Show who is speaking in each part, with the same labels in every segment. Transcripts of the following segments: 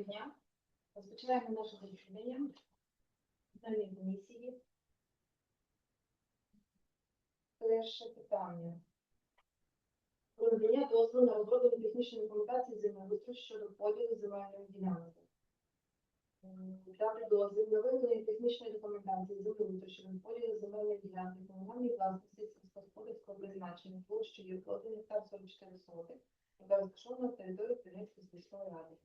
Speaker 1: Доброго дня. Розпочинаємо наше засідання Земельної комісії. Перше питання. Про надання дозволу на розроблення технічної документації землеустрою щодо поділу земельної ділянки. Дати дозвіл на виготовлення технічної документації землеустрою щодо поділу земельної ділянки комунальної власності сільськогосподарського призначення площею 1 гектар 44 сотих, яка розташована на території Кривницької сільської ради.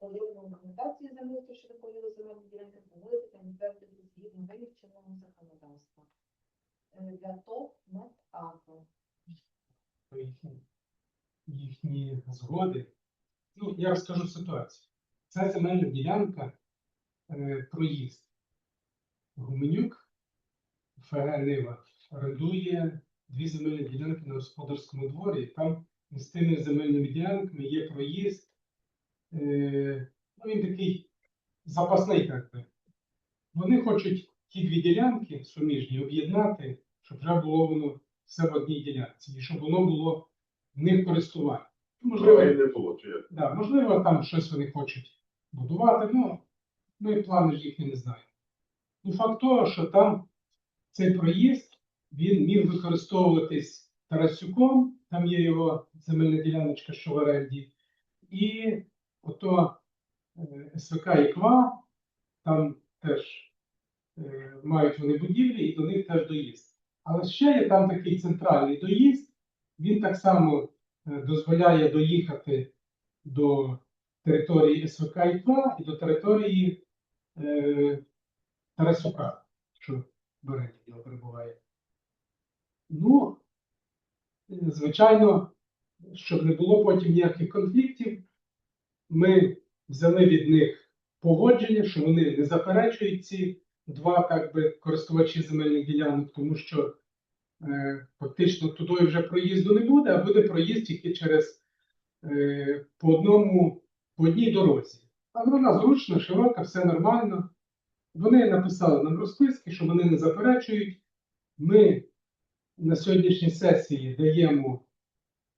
Speaker 1: Поділимо документацію землеустрою щодо поділу земельної ділянки проводити та затвердити згідно вимог чинного законодавства. Е, Для ТОВ НЕТ АГРО.
Speaker 2: їхні, згоди. Ну, я розкажу ситуацію. Це земельна ділянка е, проїзд. Гуменюк ФГ Нива орендує дві земельні ділянки на господарському дворі. Там з тими земельними ділянками є проїзд. Е, ну, він такий запасний, би. Вони хочуть ті дві ділянки суміжні об'єднати, щоб вже було воно все в одній ділянці, і щоб воно було в них користування. Можливо,
Speaker 3: Можливо, не було, чи як?
Speaker 2: да, можливо, там щось вони хочуть будувати, ну, ми плани ж їхні не знаємо. Ну, факт того, що там цей проїзд, він міг використовуватись Тарасюком, там є його земельна діляночка, що в оренді, і ото е, СВК ІКВА, там теж е, мають вони будівлі, і до них теж доїзд. Але ще є там такий центральний доїзд, він так само е, дозволяє доїхати до території СВК ІКВА і до території е, Тарасюка, що в його перебуває. Ну, звичайно, щоб не було потім ніяких конфліктів, ми взяли від них погодження, що вони не заперечують ці два так би, користувачі земельних ділянок, тому що е, фактично туди вже проїзду не буде, а буде проїзд тільки через е, по одному, по одній дорозі. Але вона зручна, широка, все нормально. Вони написали нам розписки, що вони не заперечують. Ми на сьогоднішній сесії даємо,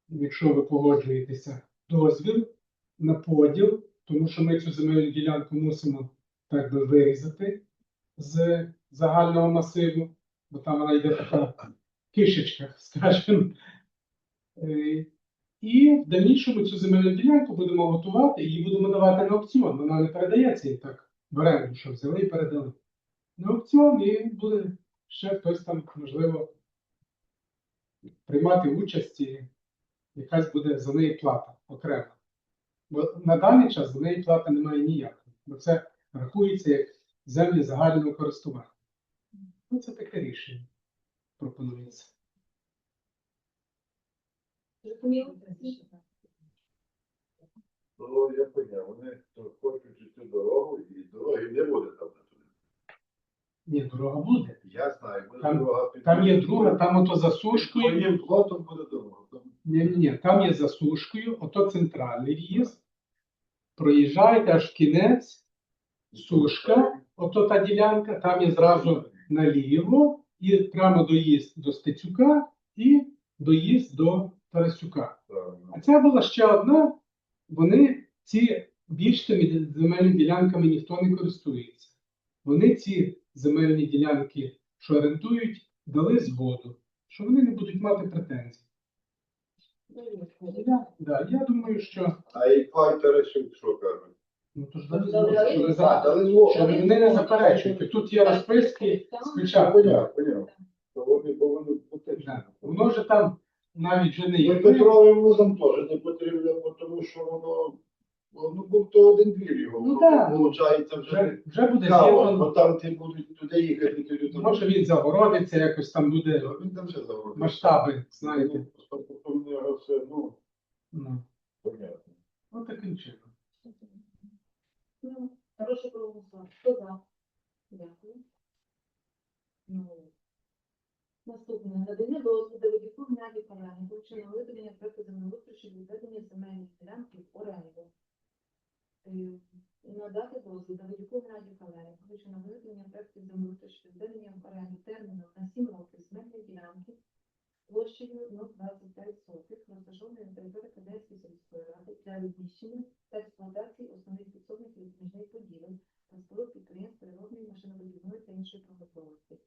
Speaker 2: якщо ви погоджуєтеся, дозвіл на поділ, тому що ми цю земельну ділянку мусимо так би вирізати з загального масиву, бо там вона йде така в кишечках, скажімо. Е, І в дальнішому цю земельну ділянку будемо готувати і будемо давати на аукціон. Вона не передається і так в оренду, що взяли і передали. На аукціон і буде ще хтось там, можливо, приймати участь і якась буде за неї плата окремо. Бо на даний час за неї плати немає ніякої, бо це рахується як землі загального користування. Ну, це таке рішення пропонується.
Speaker 3: Ну, я поняв, вони хочуть цю дорогу, і дороги не буде там на туди.
Speaker 2: Ні, дорога буде.
Speaker 3: Я знаю, буде
Speaker 2: Там-
Speaker 3: дорога під.
Speaker 2: Там є друга, там ото засушкою.
Speaker 3: Плотом буде дорога.
Speaker 2: Ні, ні, ні, там є засушкою, ото центральний в'їзд. Проїжджаєте аж кінець, сушка, ото та ділянка, там є зразу наліво, і прямо доїзд до Стецюка і доїзд до Тарасюка. А ця була ще одна, вони ці більш тими земельними ділянками ніхто не користується. Вони ці земельні ділянки, що орендують, дали згоду, що вони не будуть мати претензій. Я, да, я думаю, що
Speaker 3: А і Клай Тарасюк що кажуть?
Speaker 2: ну, то ж дали
Speaker 1: Дали
Speaker 2: що не
Speaker 3: дали
Speaker 2: що вони не заперечують. Тут є розписки спочатку.
Speaker 3: Поняв, поняв. То вони повинні бути.
Speaker 2: Воно вже там навіть вже не
Speaker 3: Ну,
Speaker 2: є.
Speaker 3: Петровим вузом теж не потрібно, тому що воно, ну, був то один двір його.
Speaker 2: Ну, так.
Speaker 3: Виходить, вже
Speaker 2: Вже, вже буде
Speaker 3: цікаво, бо там ти будуть туди їхати, туди.
Speaker 2: Може він загородиться, якось там буде
Speaker 3: Ну, Він там все заводить.
Speaker 2: масштаби, знаєте.
Speaker 3: Тобто все, ну,
Speaker 2: Ну,
Speaker 3: понятно.
Speaker 2: от таким чином.
Speaker 1: Ну, Хороше проголосувати. Хто за? Дякую. Ну, Наступне. Надання дозволу Давидюку Геннадію Кам'янику на виведення проекту землеустрою щодо відведення земельних ділянки в оренду. Е, Надати дозвіл Давидюку Геннадію Кам'янику на виведення проекту землеустрою щодо відведення в оренду терміном на 7 років земельної ділянки площею 0,25 сотих, розташованої на території Каденської сільської ради для розміщення та експлуатації основних підсобників зміжних поділень та споруд підприємств природної машинобудівної та іншої промисловості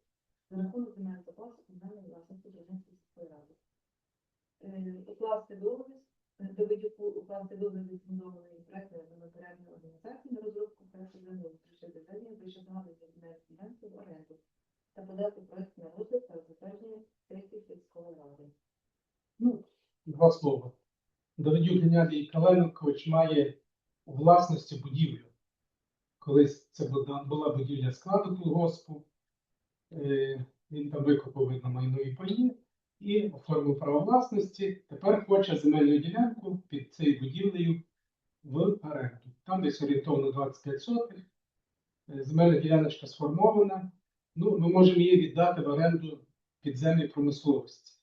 Speaker 1: за рахунок земельного запасу комунальної власності Каденської сільської ради. Е, укласти договір е, Довидюку укласти договір відбудованої проектної нотаріальної організації на розробку проекту землеустрою щодо ведення земельних ділянки в оренду та подати проект на розгляд
Speaker 2: два слова. Давидюк Геннадій Каленкович має у власності будівлю. Колись це була будівля складу колгоспу. Е, Він там викопав видно майнові паї і оформив право власності. Тепер хоче земельну ділянку під цією будівлею в оренду. Там десь орієнтовно 25 сотих. Е, Земельна діляночка сформована. Ну, ми можемо її віддати в оренду підземній промисловості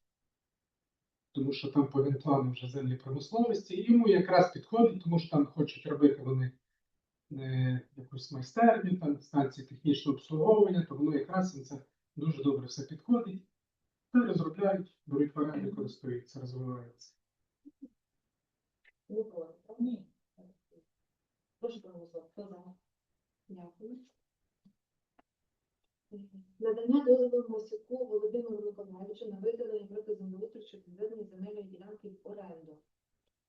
Speaker 2: тому що там по генплану вже землі промисловості, і йому якраз підходить, тому що там хочуть робити вони е, якусь майстерню, там станції технічного обслуговування, то воно якраз їм це дуже добре все підходить. Та розробляють, беруть в оренду, користуються, розвиваються.
Speaker 1: Прошу проголосувати. Хто за? Дякую. Надання дозволу Мосяку Володимиру Миколаївичу на виділення проти землеустрою щодо відведення земельної ділянки в оренду.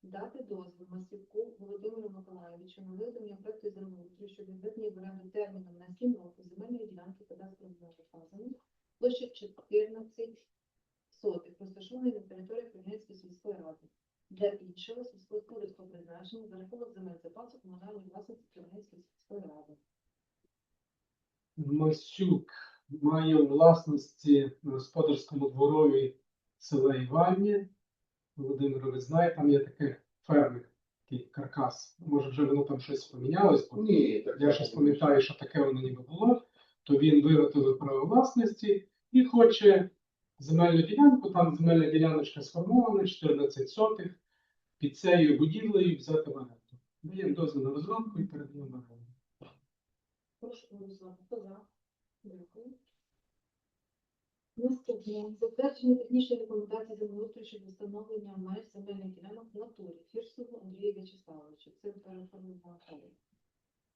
Speaker 1: Дати дозвіл Мосяку Володимиру Миколаївичу на виділення проекту землеустрою щодо відведення в оренду терміном на 7 років земельної ділянки кадастрового вказаний площа 14 сотих, розташованої на території Хмельницької сільської ради для іншого сільськогосподарського призначення за рахунок земель запасу комунальної власності Кременецької сільської ради.
Speaker 2: Масюк має у власності на господарському дворові села Івальні. Володимир, ви знаєте, там є таке фермер, такий каркас. Може, вже воно там щось помінялось, бо
Speaker 3: Ні, так
Speaker 2: я щось пам'ятаю, що таке воно ніби було, то він виготовив право власності і хоче земельну ділянку, там земельна діляночка сформована, 14 сотих, під цією будівлею взяти в оренду. Даємо дозвіл на розробку і передаємо в оренду.
Speaker 1: Прошу голосувати. Хто за? Дякую. Наступне. Затвердження технічної документації землеустрою щодо встановлення меж земельних ділянок в натурі Фірсову Андрію В'ячеславовичу. Це матерії.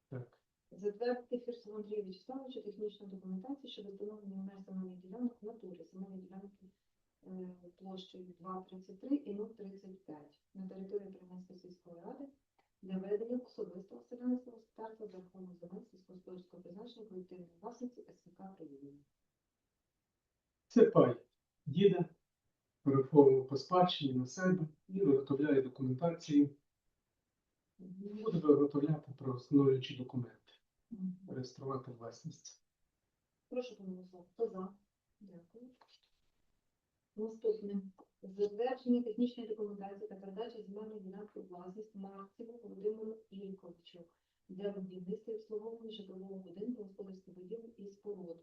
Speaker 2: Так.
Speaker 1: Затвердити Фірсову Андрію В'ячеславовичу технічну документацію щодо встановлення меж земельних ділянок в натурі. Земельні ділянки е, площею 2,33 і 0,35 на території Кременської сільської ради для ведення особистого селянського господарства за рахунок земель сільськогосподарського призначення колективної власниці СВК «Приємні».
Speaker 2: Це пай діда, переформував по спадщині на себе і виготовляє документацію. Буде виготовляти про встановлюючі документи, реєструвати власність.
Speaker 1: Прошу пане проголосувати. Хто за? Дякую. Наступне. Затвердження технічної документації та передача земельної ділянки власність Марцеву Володимиру Ільковичу для будівництва і обслуговування житлового будинку, господарських будівель і споруд.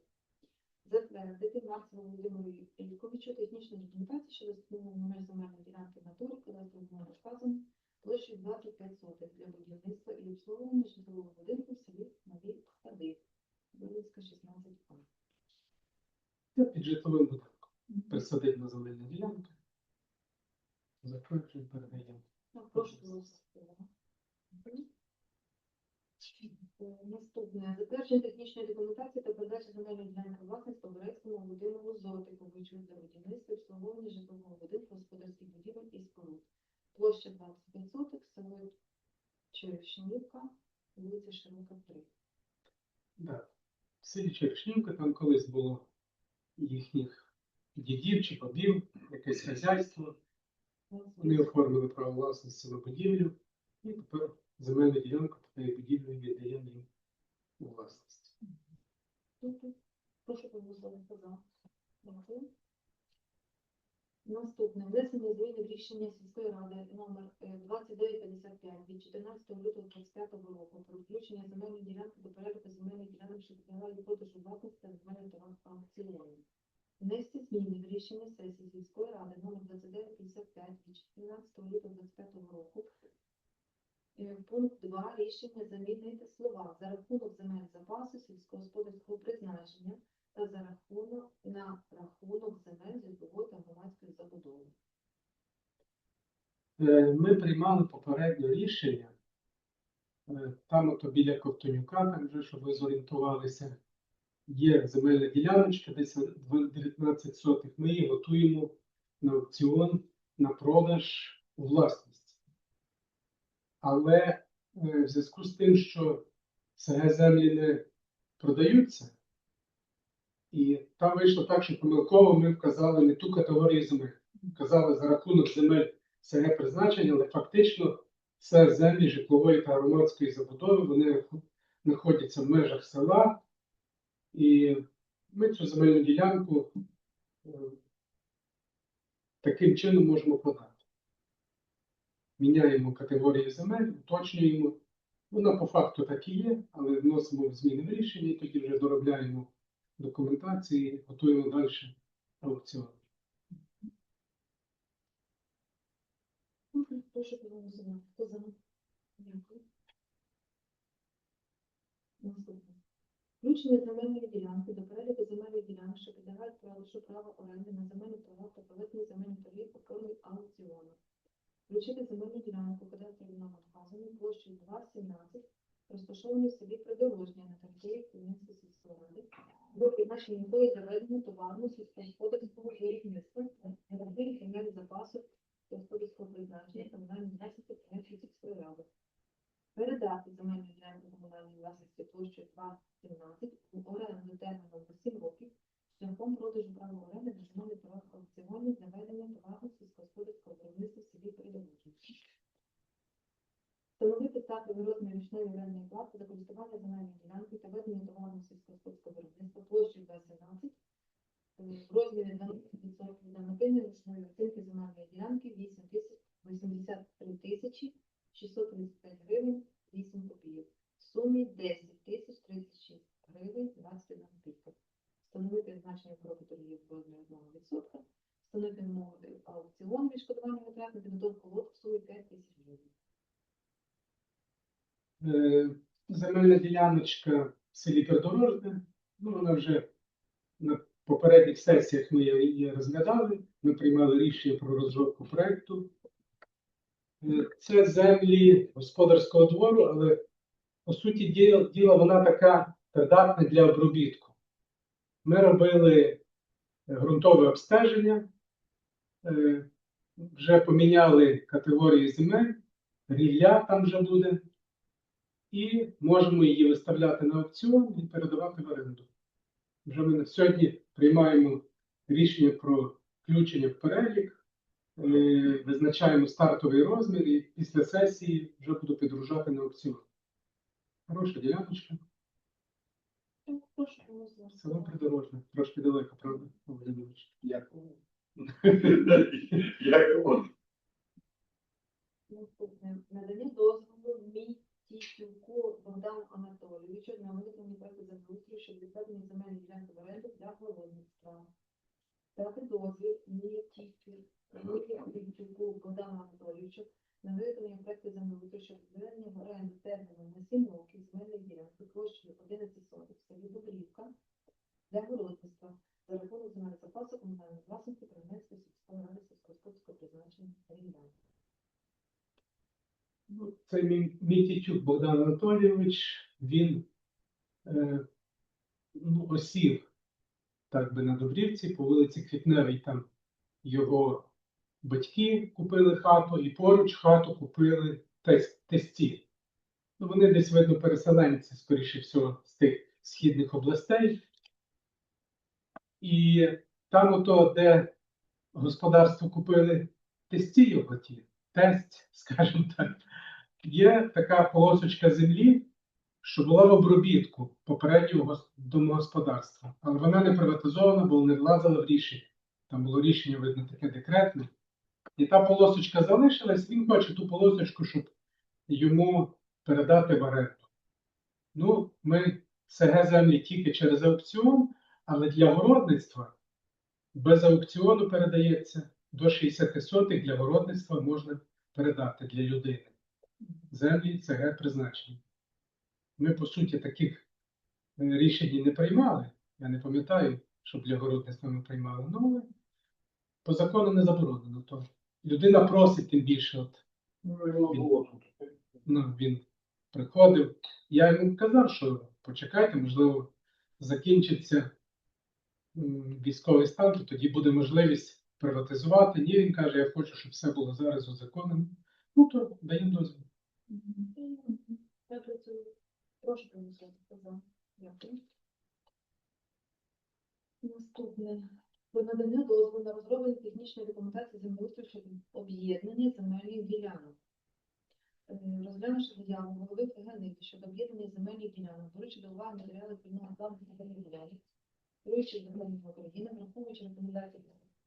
Speaker 1: Затвердити Марцеву Володимиру Ільковичу технічну документацію щодо встановлення меж земельної ділянки в натурі, кадастрового номер вказано площею 25 сотих для будівництва і обслуговування житлового будинку в селі Нові Сади. Вилицька 16 а.
Speaker 2: Це під житловим будинком. Присадибна земельна ділянка. Затверджуємо, передаємо.
Speaker 1: Так, Прошу голосувати. Е, Наступне. Затвердження технічної документації та передача земельної ділянки власність Поберецькому Володимиру Зотиковичу для будівництва обслуговування житлового будинку, господарських будівель і споруд. Площа 25 соток, село Черешнівка, вулиця Широка 3.
Speaker 2: Да. В селі Черешнівка там колись було їхніх дідів чи бабів, якесь хазяйство. Вони оформили право власності на будівлю, і тепер земельну ділянку такої будівлі віддаємо їм у власність.
Speaker 1: Прошу проголосувати за. Наступне. Внесення зміни в рішення сільської ради номер е, 2955 від 14 лютого 2025 року про включення земельної ділянки до переліку земельних ділянок, що підлягають продажу власності та земельних товарів аукціону. Внести зміни в рішення сесії сільської ради номер 2955 від 14 лютого 2025 року Е, Пункт 2 рішення замінити слова за рахунок земель запасу сільськогосподарського призначення та за рахунок на рахунок земель житлової та громадської забудови.
Speaker 2: Е, Ми приймали попереднє рішення. Е, Там ото біля Ковтонюка, там вже, щоб ви зорієнтувалися, є земельна діляночка, десь 19 сотих. Ми її готуємо на аукціон, на продаж у власність. Але е, в зв'язку з тим, що СГ землі не продаються, і там вийшло так, що помилково ми вказали не ту категорію земель. Вказали за рахунок земель СГ призначення, але фактично це землі житлової та громадської забудови, вони знаходяться в межах села, і ми цю земельну ділянку е, таким чином можемо продати. Міняємо категорії земель, уточнюємо. Вона по факту так і є, але вносимо зміни в рішення і тоді вже доробляємо документації, готуємо далі аукціон.
Speaker 1: Прошу проголосувати. Хто за? Дякую. Наступне. Включення земельної ділянки до переліку земельних ділянок, що підлягають правилу права оренди на земельні права та проведення земельних торгів у формі аукціону. Включити земельну ділянку кадастровий номер вказаний площею 2,17, розташованої в селі Придорожня на території Кремінської сільської ради, до призначення якої заведено товарну сільськогосподарського виробництва на території земельних запасів господарського призначення комунальної власності Кремінської сільської ради. Передати земельну ділянку комунальної власності площею 2,17 у оренду терміном на 7 років шляхом продажу права оренди на земельних правах аукціоні для ведення товарно сільськогосподарського виробництва в селі Придорожні. Встановити стартовий розмір річної орендної плати за користування земельної ділянки та ведення товарно сільськогосподарського виробництва площею 2,17 в розмірі 12% для накинення річної оцінки земельної ділянки 8 тисяч 83 тисячі 635 гривень 8 копійок. В сумі 10 тисяч 36 гривень 21 копійка. Встановити значення кроку торгів в розмірі 1%. Встановити умови аукціону відшкодування витрат на підготовку лот в сумі 5 тисяч гривень.
Speaker 2: Е, Земельна діляночка в селі Придорожне, ну вона вже на попередніх сесіях ми її розглядали, ми приймали рішення про розробку проекту. Е, Це землі господарського двору, але по суті діла, вона така придатна для обробітку. Ми робили ґрунтове обстеження, е, вже поміняли категорії земель, рілля там вже буде, і можемо її виставляти на аукціон і передавати в оренду. Вже ми на сьогодні приймаємо рішення про включення в перелік, е, визначаємо стартовий розмір і після сесії вже буду підгружати на аукціон. Хороша діляночка, село Придорожне, трошки далеко, правда, Володимирович?
Speaker 3: Дякую. Дякую.
Speaker 1: Наступне. Надання дозволу Мітітюку Богдану Анатолійовичу на виготовлення проекту землеустрою щодо відведення земельної ділянки в оренду для городництва. Дати дозвіл Мітітюку Богдану Анатолійовичу на виготовлення проекту землеустрою щодо відведення в оренду терміном на 7 років земельної ділянки площею 11 соток в селі Дубрівка для городництва за рахунок земельних запасу комунальної власності Кремлівської сільської ради сільськогосподарського призначення Рівня.
Speaker 2: Ну, Це мій Мітічук Богдан Анатолійович, він е, ну, осів так би на Добрівці, по вулиці Квітневій, там його батьки купили хату, і поруч хату купили тесті. Ну, вони десь, видно, переселенці, скоріше всього, з тих східних областей. І там, ото, де господарство купили тесті його ті, тесть, скажімо так, є така полосочка землі, що була в обробітку попереднього домогосподарства, але вона не приватизована, бо не влазила в рішення. Там було рішення, видно, таке декретне. І та полосочка залишилась, він хоче ту полосочку, щоб йому передати в оренду. Ну, ми СГ землі тільки через аукціон, але для городництва без аукціону передається до 60 сотих для городництва можна передати для людини. Землі ЦГ призначення. Ми, по суті, таких е, рішень не приймали. Я не пам'ятаю, щоб для городництва ми приймали. Ну, але по закону не заборонено. То людина просить тим більше. От,
Speaker 3: Ну, тут.
Speaker 2: ну, він приходив. Я йому казав, що почекайте, можливо, закінчиться військовий стан, то тоді буде можливість приватизувати. Ні, він каже, я хочу, щоб все було зараз узаконено. Ну, то даємо дозвіл.
Speaker 1: Я працюю. Дякую. Наступне. Про надання дозволу на розроблення технічної документації землеустрою щодо об'єднання земельних ділянок. Е, Розглянувши заяву голови ФГНИ щодо об'єднання земельних ділянок, беручи до уваги матеріали спільного плану земельних ділянок, керуючи законів України, враховуючи рекомендації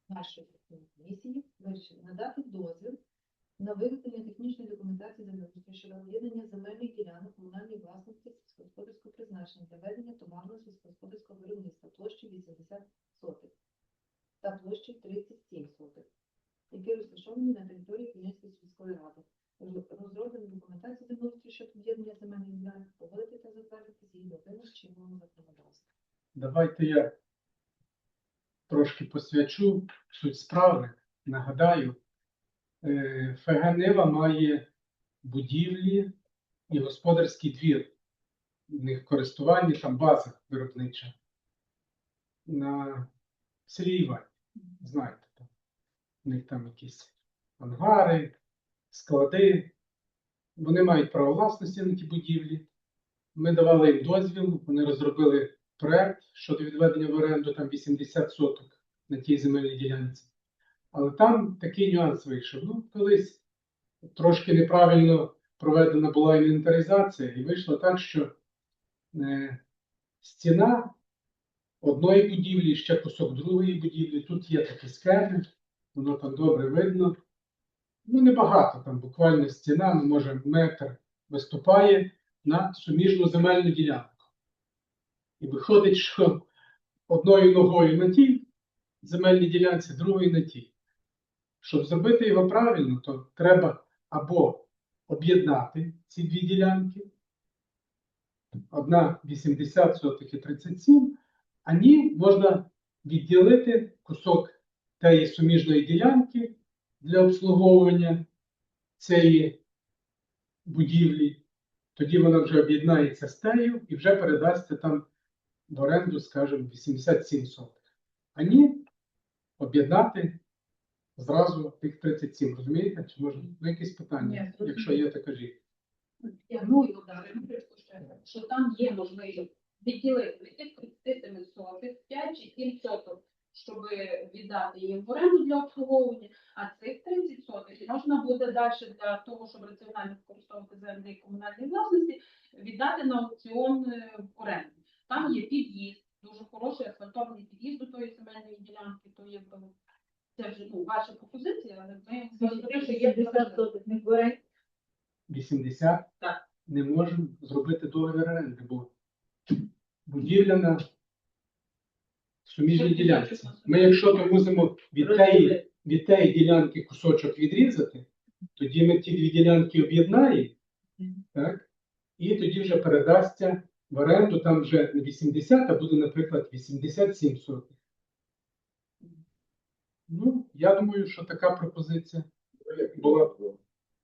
Speaker 1: нашої комісії, вирішили надати дозвіл на виготовлення технічної документації землеустрою щодо об'єднання земельних ділянок комунальної власності сільськогосподарського призначення для ведення товарного сільськогосподарського виробництва площею 80 сотих та площею 37 сотих, які розташовані на території Київської сільської ради. Роз- Розроблені документації землеустрою щодо об'єднання земельних ділянок погодити та затвердити згідно вимог чинного законодавства.
Speaker 2: Давайте я трошки посвячу суть справи. Нагадаю, е, ФГ Нива має будівлі і господарський двір. В них користування, там база виробнича. На селі Івань, знаєте, там. у них там якісь ангари, склади. Вони мають право власності на ті будівлі. Ми давали їм дозвіл, вони розробили проект щодо відведення в оренду там 80 соток на тій земельній ділянці. Але там такий нюанс вийшов. Ну, колись трошки неправильно проведена була інвентаризація, і вийшло так, що е, стіна одної будівлі, ще кусок другої будівлі. Тут є такі схеми, воно там добре видно. Ну, небагато там, буквально стіна, ну, може, метр виступає на суміжну земельну ділянку. І виходить, що одною ногою на тій земельній ділянці, другою на тій. Щоб зробити його правильно, то треба або об'єднати ці дві ділянки. Одна 80 сотих і 37, а ні, можна відділити кусок тієї суміжної ділянки для обслуговування цієї будівлі. Тоді вона вже об'єднається з тею і вже передасться там в оренду, скажімо, 87 сотих. А ні, об'єднати зразу тих 37, розумієте? Чи може ну, якісь питання?
Speaker 4: Ні.
Speaker 2: Якщо є, то кажіть.
Speaker 4: тягнув удари, що там є можливість відділити від тих 37 сотих 5 чи 7 соток, щоб віддати їм в оренду для обслуговування, а цих 30 сотих можна буде далі для того, щоб раціонально використовувати землі комунальної власності, віддати на аукціон е, в оренду. Там є під'їзд, дуже хороший асфальтований під'їзд до тої земельної ділянки, то є це вже ну, ваша пропозиція, але ми говорили, що є
Speaker 5: 50 соток не
Speaker 2: 80
Speaker 4: Так.
Speaker 2: не можемо зробити договір оренди, бо будівля на суміжній ділянці. Ми, якщо то мусимо від тієї, від тієї ділянки кусочок відрізати, тоді ми ті дві ділянки об'єднаємо, так? і тоді вже передасться в оренду там вже не 80, а буде, наприклад, 87 сотих. Ну, я думаю, що така пропозиція. Була.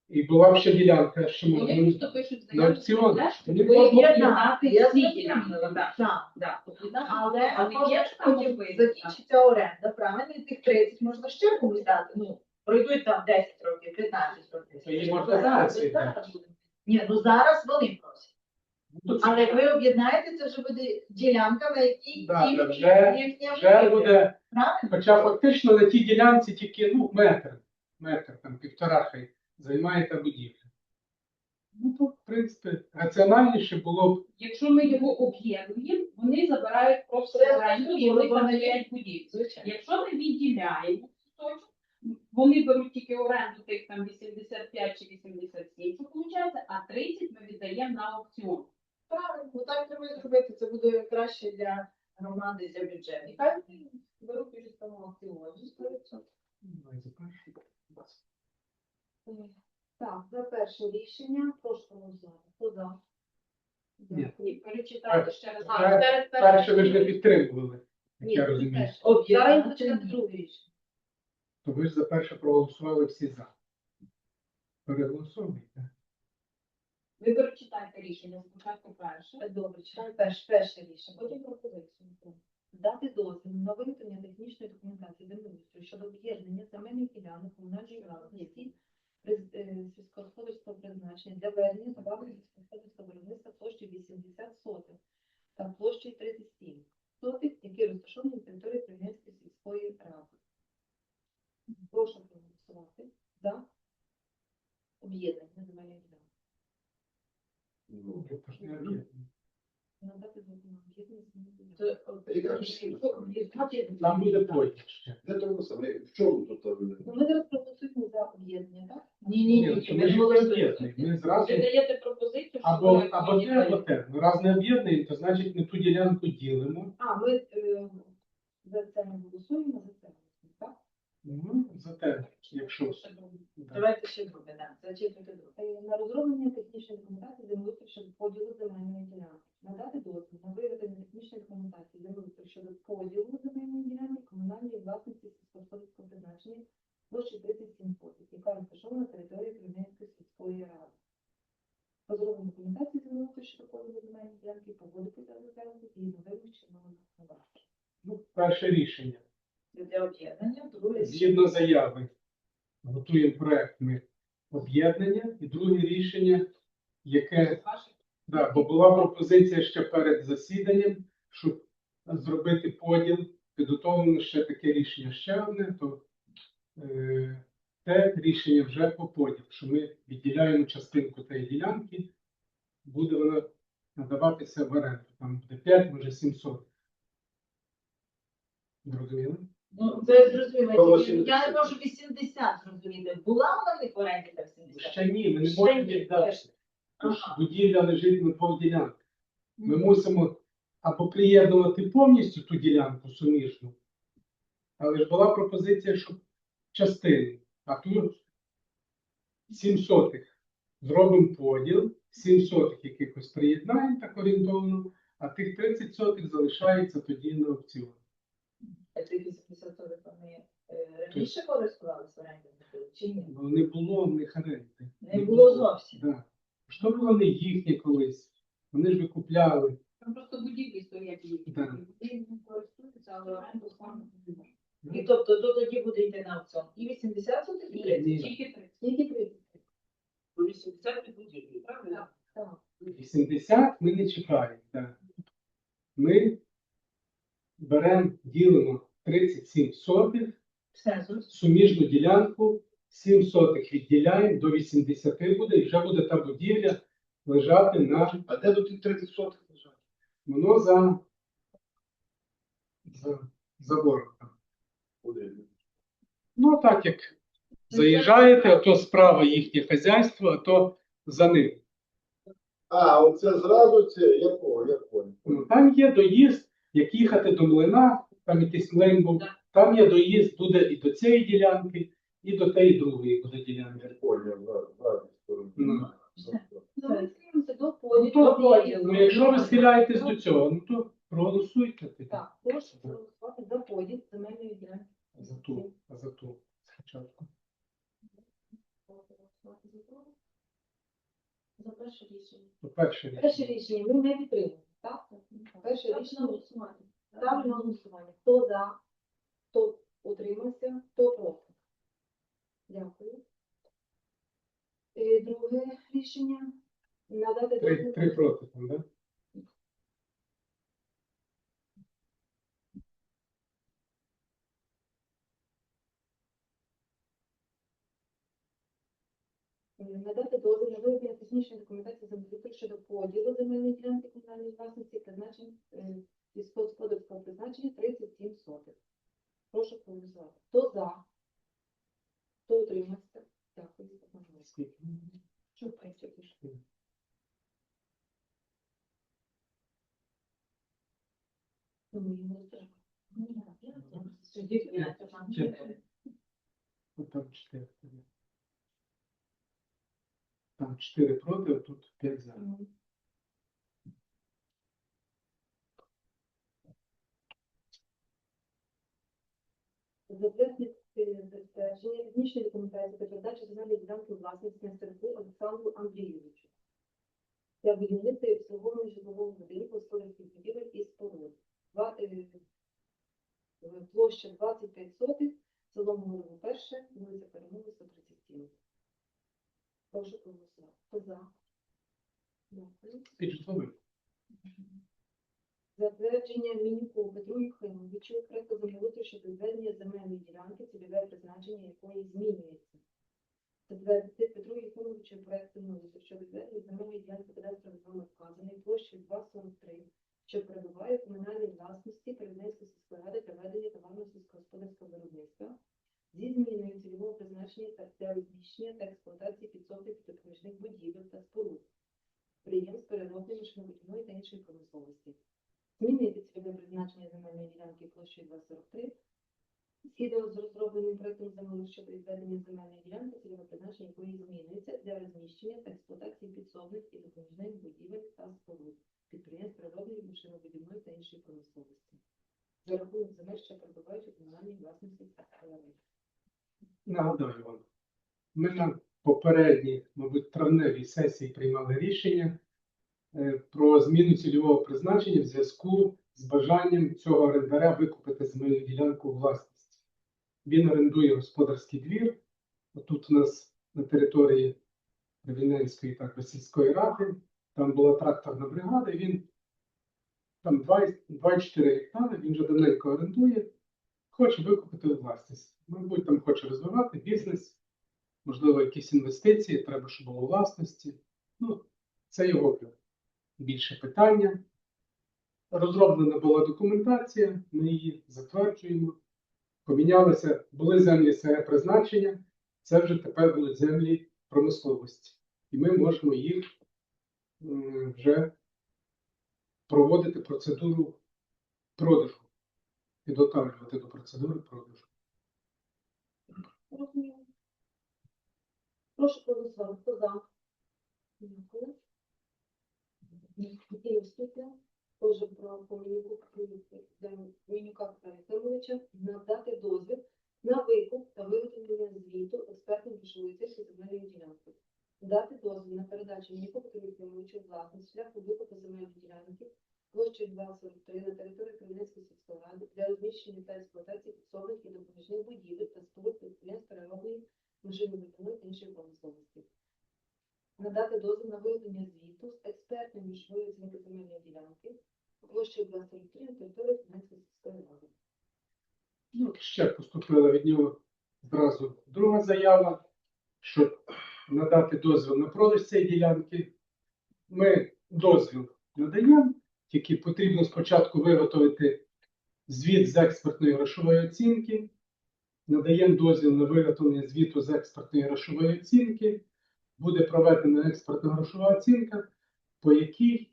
Speaker 2: І була б ще ділянка, ще
Speaker 4: Вони
Speaker 2: можна.
Speaker 4: просто пишуть
Speaker 2: На
Speaker 4: заяву,
Speaker 2: аукціон.
Speaker 4: що
Speaker 2: Вони
Speaker 4: ви
Speaker 2: можуть
Speaker 4: об'єднати
Speaker 5: Я
Speaker 4: всі
Speaker 5: зрозуміла.
Speaker 4: ділянки. да,
Speaker 5: Так.
Speaker 4: да, об'єднати.
Speaker 5: Але
Speaker 4: Але є ж там
Speaker 5: потім закінчиться оренда, правильно, і тих 30 можна ще комусь дати. Ну, пройдуть там 10 років, 15 років.
Speaker 2: Це
Speaker 5: Що зараз?
Speaker 2: так.
Speaker 5: Зараз. Ні, ну зараз вони просять. Але ви об'єднаєте, це вже буде ділянка, на якій
Speaker 2: Да, вже-
Speaker 5: їхня
Speaker 2: Вже
Speaker 5: будівля.
Speaker 2: буде,
Speaker 5: Правильно?
Speaker 2: хоча фактично на тій ділянці тільки ну, метр, метр, там півтора хай займає та будівля. Ну, то, в принципі, раціональніше було б
Speaker 4: Якщо ми його об'єднуємо, вони забирають просто
Speaker 5: Це
Speaker 4: оренду і вони
Speaker 5: вони-
Speaker 4: стоять.
Speaker 5: Звичайно.
Speaker 4: Якщо ми відділяємо кусочок, вони беруть тільки оренду тих там 85 чи 87, що виходить, а 30 ми віддаємо на аукціон.
Speaker 5: Правильно, ну так треба і зробити. Це буде краще для громади, для бюджету. І хай вони беруть уже там аукціоні. 100%.
Speaker 2: і за перший.
Speaker 1: Е, Так, за перше рішення, прошу голосувати. Хто за?
Speaker 2: Ні.
Speaker 4: Ні, перечитайте ще раз.
Speaker 2: А,
Speaker 5: Перед
Speaker 2: Перше ви ж не підтримували, як
Speaker 1: Ні,
Speaker 2: я
Speaker 1: це
Speaker 2: розумію.
Speaker 1: перше. Зараз
Speaker 5: Об'єднати
Speaker 1: починати
Speaker 5: ні.
Speaker 1: друге рішення.
Speaker 2: То ви ж за перше проголосували всі за. Переголосовуйте.
Speaker 4: Ви перечитайте рішення спочатку перше.
Speaker 1: Добре, читаю перше, перше рішення, потім пропозицію. Дати дозвіл на виготовлення технічної документації землеустрою щодо об'єднання земельних ділянок комунальної власності е, сільськогосподарського призначення для ведення товарного сільськогосподарського виробництва площею 80 сотих та площею 37 сотих, які розташовані на території Примірської сільської ради. Прошу проголосувати за об'єднання земельних ділянок.
Speaker 3: Ну.
Speaker 1: Надати
Speaker 3: ж
Speaker 5: об'єднати-
Speaker 2: Там буде потім.
Speaker 3: Де то воно саме? В чому тут там?
Speaker 1: Ну, Ми зараз проголосуємо за об'єднання, так?
Speaker 5: Ні, ні,
Speaker 2: Ні,
Speaker 5: ні, ми
Speaker 2: ми ж. Ми зразу
Speaker 4: Ви даєте пропозицію, що
Speaker 2: або,
Speaker 4: ви
Speaker 2: або те, або те. Ми раз не об'єднуємо, то значить ми ту ділянку ділимо.
Speaker 1: А, ми е, за це не голосуємо, за це?
Speaker 2: Ну, за те, якщо.
Speaker 5: Давайте ще друге, да. Зачитуйте друге.
Speaker 1: Е, На розроблення технічної документації землеустрою щодо поділу земельної ділянки. Надати дозвіл на виготовлення технічної документації землеустрою щодо поділу земельної ділянки комунальної власності сільськогосподарського призначення площі 37 сотих, яка розташована на території Кремлівської сільської ради. Розроблення документації землеустрою щодо поділу земельної ділянки погодити та розглянути згідно вимог чинного законодавства.
Speaker 2: Ну, перше рішення.
Speaker 5: Це для об'єднання, друге
Speaker 2: Згідно заяви, готуємо проект ми об'єднання і друге рішення, яке да, бо була пропозиція ще перед засіданням, щоб зробити поділ, підготовлено ще таке рішення ще одне, то е, те рішення вже по поділ, що ми відділяємо частинку тієї ділянки, буде вона надаватися в оренду. Там буде 5, може 700. Зрозуміли?
Speaker 5: Ну, це зрозуміло. Я не можу 80 зрозуміти. Була вона в них в оренді так 70?
Speaker 2: Ще ні, ми не можемо віддати. Будівля лежить на двох ділянках. Ми мусимо або приєднувати повністю ту ділянку суміжну, але ж була пропозиція, щоб частини, а тут 7 сотих. Зробимо поділ, 7 сотих якихось приєднаємо так орієнтовно, а тих 30 сотих залишається тоді на
Speaker 5: опціоні вони е, раніше користувалися орендами чи ні?
Speaker 2: Ну, не було в них оренди.
Speaker 5: Не було зовсім.
Speaker 2: Да. Що ж вони їхні колись? Вони ж викупляли.
Speaker 4: Там просто будівлі стоять їхні.
Speaker 2: Да.
Speaker 5: І тобто то тоді буде йти на аукціон. І 80 сотих, і 30.
Speaker 4: Тільки 30.
Speaker 1: Тільки 30.
Speaker 5: По 80 будівлі, правильно?
Speaker 1: Так.
Speaker 2: 80 ми не чекаємо. Да. Ми беремо, ділимо 37 сотих, суміжну ділянку, 7 сотих відділяємо, до 80 буде, і вже буде та будівля лежати на
Speaker 3: А де тут ті 30 сотих лежать?
Speaker 2: воно за, за забором. там. Ну, так як заїжджаєте, а то справа їхнє хазяйство, а то за ним.
Speaker 3: А, оце зразу це, якого, якого?
Speaker 2: Ну, Там є доїзд, як їхати до млина, там якийсь млин був, там є доїзд, буде і до цієї ділянки, і до тієї другої буде ділянки.
Speaker 3: Зараз.
Speaker 2: Ну.
Speaker 1: Ну, до
Speaker 2: Ну,
Speaker 1: поділу.
Speaker 2: ну, якщо ви схиляєтесь до цього, ну то проголосуйте тоді.
Speaker 1: Так, прошу проголосувати за поділ земельної ділянки.
Speaker 2: За ту, а за ту спочатку.
Speaker 1: За перше рішення.
Speaker 2: То перше
Speaker 1: Перше
Speaker 2: рішення.
Speaker 1: рішення ми не підтримуємо, так? Перше рішення голосування. Ставлю на голосування. Хто за, хто утримався, хто проти. Дякую. Е, Друге рішення. Надати
Speaker 2: Три,
Speaker 1: дозвіл-
Speaker 2: три проти там, да?
Speaker 1: Е, Надати дозвіл на вироблення технічної документації землеустрою щодо поділу земельної ділянки комунальної власності призначень е, сільськогосподарського призначення 37 сотих. Прошу проголосувати. Хто за? Хто утримався? Дякую. Чупайте. Ну, йому треба.
Speaker 5: Тоді п'ять, там чотири.
Speaker 2: Ну, там чотири. Там чотири проти, а тут п'ять за.
Speaker 1: Затвердити затвердження технічної документації та передачі земельної ділянки власності Нестерку Олександру Андрійовичу для будівництва і обслуговування житлового будинку господарських будівель і споруд. Е, е, Площа 25 сотих, село Морово перше, вулиця Перемоги, 137.
Speaker 2: під житловим.
Speaker 1: Затвердження Мініку Петру Юхимовичу проекту щодо відведення земельної ділянки, цільове призначення якої змінюється. Затвердити Петру Юхимовичу проєкту землеустрою що відведення земельної ділянки кадастрового номер вказаний площі 243, що перебуває комунальній власності Кремлівської сільської ради для ведення товарно сільськогосподарського виробництва зі зміною цільового призначення та для розміщення та експлуатації підсобних та допоміжних будівель та споруд, підприємств переробної машинобудівної та іншої промисловості. Змінити цільове призначення земельної ділянки площею 243. Згідно з розробленим проектом землі щодо відведення земельної ділянки, цільове призначення якої змінюється для розміщення та експлуатації підсобних і допоміжних будівель та споруд, підприємств природної, машинобудівної та іншої промисловості. За рахунок земель, що перебувають у комунальній власності СРЛ.
Speaker 2: Нагадаю вам, ми на попередній, мабуть, травневій сесії приймали рішення е, про зміну цільового призначення в зв'язку з бажанням цього орендаря викупити земельну ділянку у власність. Він орендує господарський двір. Тут у нас на території Рівненської так, сільської ради, там була тракторна бригада, і він там 2 2,4 гектари, він вже давненько орендує хоче викупити власність. Мабуть, там хоче розвивати бізнес, можливо, якісь інвестиції, треба, щоб було у власності. Ну, це його більше питання. Розроблена була документація, ми її затверджуємо. Помінялися, були землі СР призначення, це вже тепер будуть землі промисловості. І ми можемо їх вже проводити процедуру продажу підготовлювати до процедури продажу.
Speaker 1: Прошу проголосувати. Хто за? Дякую. Наступне. Теж про помінюку Мінюка Петровича надати дозвіл на викуп та виготовлення звіту експертної грошової земельної ділянки. Дати дозвіл на передачу Петровичу власність шляху викупу земельної ділянки площею 243 на території Кремлівської сільської ради для розміщення та експлуатації підсобних і допоміжних будівель та споруд підприємств переробної машинобудівної та іншої промисловості. Надати дозвіл на виготовлення звіту з експертної міжової оцінки земельної ділянки площею 243 на території Кремлівської сільської ради.
Speaker 2: Ну, ще поступила від нього зразу друга заява, щоб надати дозвіл на продаж цієї ділянки. Ми дозвіл надаємо, тільки потрібно спочатку виготовити звіт з експертної грошової оцінки. Надаємо дозвіл на виготовлення звіту з експертної грошової оцінки. Буде проведена експертна грошова оцінка, по якій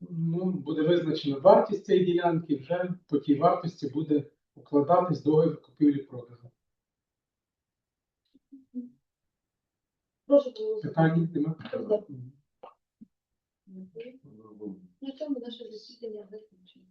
Speaker 2: ну, буде визначена вартість цієї ділянки, вже по тій вартості буде укладатись договір купівлі-продажу.
Speaker 1: Прошу.
Speaker 2: Питань нема?
Speaker 1: На цьому наше засідання закінчено.